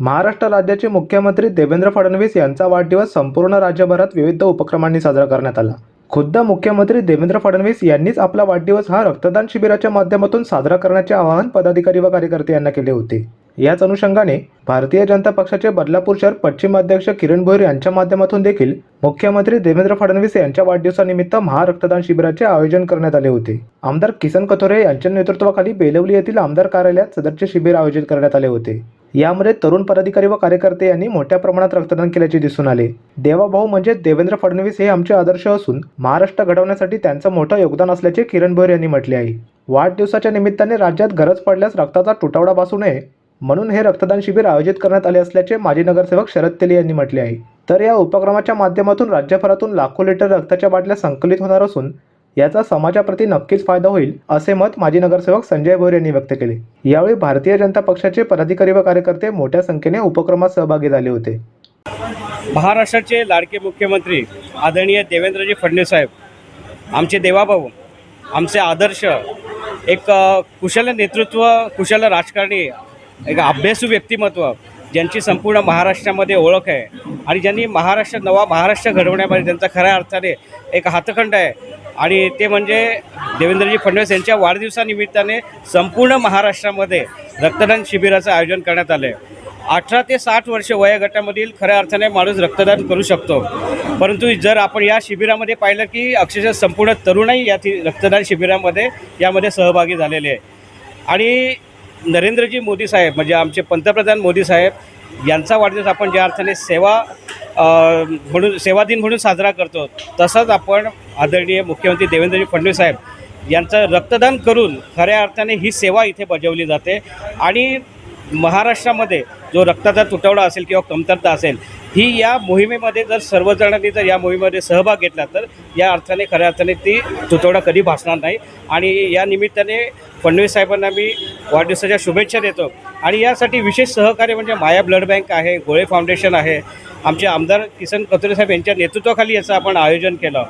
महाराष्ट्र राज्याचे मुख्यमंत्री देवेंद्र फडणवीस यांचा वाढदिवस संपूर्ण राज्यभरात विविध उपक्रमांनी साजरा करण्यात आला. खुद्द मुख्यमंत्री देवेंद्र फडणवीस यांनीच आपला वाढदिवस हा रक्तदान शिबिराच्या माध्यमातून साजरा करण्याचे आवाहन पदाधिकारी व कार्यकर्ते यांना केले होते. याच अनुषंगाने भारतीय जनता पक्षाचे बदलापूर शहर पश्चिम अध्यक्ष किरण भोईर यांच्या माध्यमातून देखील मुख्यमंत्री देवेंद्र फडणवीस यांच्या वाढदिवसानिमित्त महारक्तदान शिबिराचे आयोजन करण्यात आले होते. आमदार किसन कथोरे यांच्या नेतृत्वाखाली बेलवली येथील आमदार कार्यालयात सदरचे शिबिर आयोजित करण्यात आले होते. यामध्ये तरुण पदाधिकारी व कार्यकर्ते यांनी मोठ्या प्रमाणात रक्तदान केल्याचे दिसून आले. देवाभाऊ म्हणजे देवेंद्र फडणवीस हे आमचे आदर्श असून महाराष्ट्र घडवण्यासाठी त्यांचं मोठं योगदान असल्याचे किरण भोर यांनी म्हटले आहे. वाढदिवसाच्या निमित्ताने राज्यात गरज पडल्यास रक्ताचा तुटवडा भासू नये म्हणून हे रक्तदान शिबिर आयोजित करण्यात आले असल्याचे माजी नगरसेवक शरद तेली यांनी म्हटले आहे. तर या उपक्रमाच्या माध्यमातून राज्यभरातून लाखो लिटर रक्ताच्या बाटल्या संकलित होणार असून याचा समाजाप्रती नक्कीच फायदा होईल असे मत माजी नगरसेवक संजय भोर यांनी व्यक्त केले. यावेळी भारतीय जनता पक्षाचे पदाधिकारी व कार्यकर्ते मोठ्या संख्येने उपक्रमात सहभागी झाले होते. महाराष्ट्राचे लाडके मुख्यमंत्री आदरणीय देवेंद्रजी फडणवीस साहेब आमचे देवाभाऊ आमचे आदर्श एक कुशल नेतृत्व कुशल राजकारणी एक अभ्यासू व्यक्तिमत्व ज्यांची संपूर्ण महाराष्ट्रामध्ये ओळख आहे आणि ज्यांनी महाराष्ट्र नवा महाराष्ट्र घडवण्यामध्ये त्यांचा खऱ्या अर्थाने एक हातखंड आहे आणि ते म्हणजे देवेंद्रजी फडणवीस यांच्या वाढदिवसानिमित्ताने संपूर्ण महाराष्ट्रामध्ये रक्तदान शिबिराचं आयोजन करण्यात आलं आहे अठरा ते साठ वर्ष वयोगटामधील खऱ्या अर्थाने माणूस रक्तदान करू शकतो. परंतु जर आपण या शिबिरामध्ये पाहिलं की अक्षरशः संपूर्ण तरुणही या रक्तदान शिबिरामध्ये यामध्ये सहभागी झालेले आहे. आणि नरेंद्रजी मोदी साहेब म्हणजे आमचे पंतप्रधान मोदी साहेब यांचा वाढदिवस आपण ज्या अर्थाने सेवा म्हणून सेवा दिन म्हणून साजरा करतो तसंच आपण आदरणीय मुख्यमंत्री देवेंद्रजी फडणवीस साहेब यांचं रक्तदान करून खऱ्या अर्थाने ही सेवा इथे बजावली जाते. आणि महाराष्ट्रामध्ये जो रक्ताचा तुटवडा असेल किंवा कमतरता असेल ही या मोहिमेमध्ये जर सर्वजणांनी जर या मोहिमेमध्ये सहभाग घेतला तर या अर्थाने खऱ्या अर्थाने ती तुटवडा कधी भासणार नाही. आणि या निमित्ताने फडणवीस साहेबांना मी वाढदिवसाच्या शुभेच्छा देतो. आणि यासाठी विशेष सहकार्य म्हणजे माया ब्लड बँक आहे गोळे फाउंडेशन आहे आमचे आमदार किसन कतुरे साहेब यांच्या नेतृत्वाखाली याचं आपण आयोजन केलं.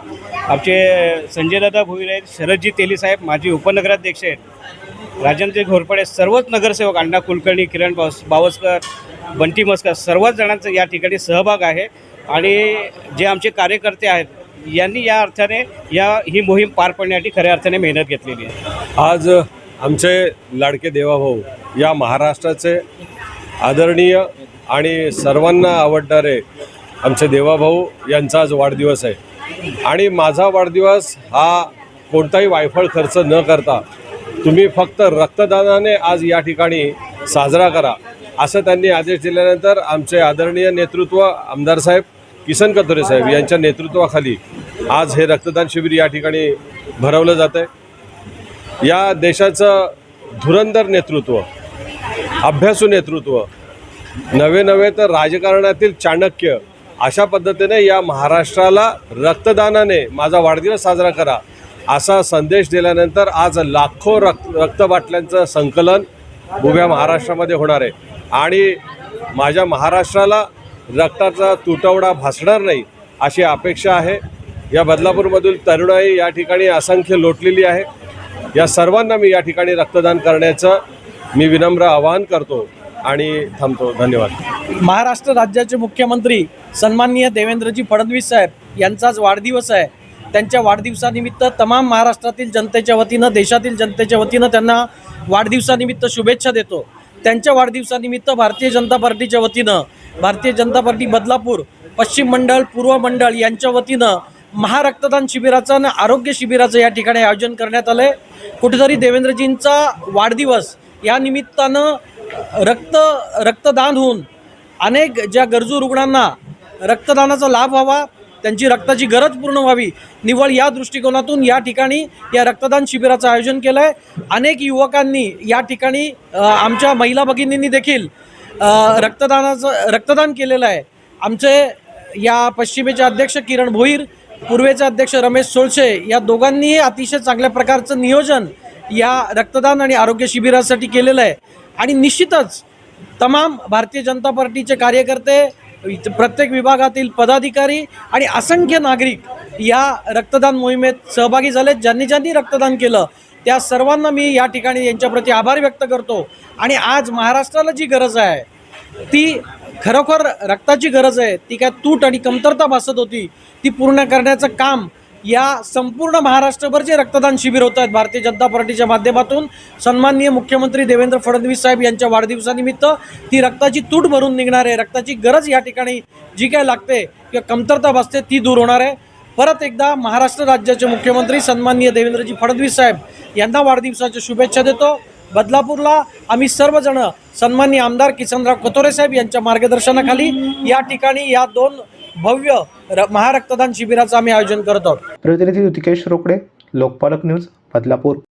आमचे संजयदादा भोईर आहेत शरदजी तेलीसाहेब माजी उपनगराध्यक्ष आहेत. राजेंद्र घोरपडे सर्वच नगरसेवक अण्णा कुलकर्णी किरण बावस बावस्कर बंटी मस्कर सर्वच जणांचा या ठिकाणी सहभाग आहे. आणि जे आमचे कार्यकर्ते आहेत यांनी या अर्थाने या ही मोहीम पार पाडण्यासाठी खऱ्या अर्थाने मेहनत घेतलेली आहे. आज आमचे लाडके देवाभाऊ या महाराष्ट्राचे आदरणीय आणि सर्वांना आवडणारे आमचे देवाभाऊ यांचा आज वाढदिवस आहे. आणि माझा वाढदिवस हा कोणताही वायफळ खर्च न करता तुम्ही फक्त रक्तदानाने आज या ठिकाणी साजरा करा. असं त्यांनी आदेश दिल्यानंतर आमचे आदरणीय नेतृत्व आमदार साहेब किसन कथोरे साहेब यांच्या नेतृत्वाखाली आज हे रक्तदान शिबिर या ठिकाणी भरवलं जातं आहे. या देशाचं धुरंधर नेतृत्व अभ्यासू नेतृत्व नवे नवे तर राजकारणातील चाणक्य अशा पद्धतीने या महाराष्ट्राला रक्तदानाने माझा वाढदिवस साजरा करा असा संदेश दिल्यानंतर आज लाखो रक्त रक्तबाटल्यांचं संकलन उभ्या महाराष्ट्रामध्ये होणार आहे. आणि माझ्या महाराष्ट्राला रक्ताचा तुटवडा भासणार नाही अशी अपेक्षा आहे. या बदलापूरमधील तरुणाई या ठिकाणी असंख्य लोटलेली आहे. या सर्वांना मी या ठिकाणी रक्तदान करण्याचं मी विनम्र आवाहन करतो आणि थांबतो. धन्यवाद. महाराष्ट्र राज्याचे मुख्यमंत्री सन्माननीय देवेंद्रजी फडणवीस साहेब यांचाच वाढदिवस आहे. त्यांच्या वाढदिवसानिमित्त तमाम महाराष्ट्रातील जनतेच्या वतीनं देशातील जनतेच्या वतीनं त्यांना वाढदिवसानिमित्त शुभेच्छा देतो. त्यांच्या वाढदिवसानिमित्त भारतीय जनता पार्टीच्या वतीनं भारतीय जनता पार्टी बदलापूर पश्चिम मंडळ पूर्व मंडळ यांच्या वतीनं महारक्तदान शिबिराचं आणि आरोग्य शिबिराचं या ठिकाणी आयोजन करण्यात आलं आहे कुठेतरी देवेंद्रजींचा वाढदिवस या निमित्तानं रक्त रक्तदान होऊन अनेक ज्या गरजू रुग्णांना रक्तदानाचा लाभ व्हावा त्यांची रक्ताची गरज पूर्ण व्हावी. निव्वळ या दृष्टिकोनातून या ठिकाणी या रक्तदान शिबिराचं आयोजन केलं आहे अनेक युवकांनी या ठिकाणी आमच्या महिला भगिनींनी देखील रक्तदानाचं रक्तदान केलेलं आहे. आमचे या पश्चिमेचे अध्यक्ष किरण भोईर पूर्वेचे अध्यक्ष रमेश सोळशे या दोघांनीही अतिशय चांगल्या प्रकारचं नियोजन या रक्तदान आणि आरोग्य शिबिरासाठी केलेलं आहे. आणि निश्चितच तमाम भारतीय जनता पार्टीचे कार्यकर्ते प्रत्येक विभागातील पदाधिकारी आणि असंख्य नागरिक या रक्तदान मोहिमेत सहभागी झालेत. ज्यांनी ज्यांनी रक्तदान केलं त्या सर्वांना मी या ठिकाणी यांच्याप्रती आभार व्यक्त करतो. आणि आज महाराष्ट्राला जी गरज आहे ती खरोखर रक्ताची गरज आहे. ती काय तूट आणि कमतरता भासत होती. ती पूर्ण करण्याचं काम या संपूर्ण महाराष्ट्रभर जे रक्तदान शिबिर होत आहेत भारतीय जनता पार्टीच्या माध्यमातून सन्माननीय मुख्यमंत्री देवेंद्र फडणवीस साहेब यांच्या वाढदिवसानिमित्त ती रक्ताची तूट भरून निघणार आहे. रक्ताची गरज या ठिकाणी जी काय लागते किंवा कमतरता भासते ती दूर होणार आहे. परत एकदा महाराष्ट्र राज्याचे मुख्यमंत्री सन्माननीय देवेंद्रजी फडणवीस साहेब यांना वाढदिवसाच्या शुभेच्छा देतो. बदलापूरला आम्ही सर्वजण सन्माननीय आमदार किसनराव कतोरे साहेब यांच्या मार्गदर्शनाखाली या ठिकाणी या दोन भव्य र महारक्तदान शिबिराचं आम्ही आयोजन करत आहोत. प्रतिनिधी ऋतिकेश रोकडे लोकपालक न्यूज बदलापूर.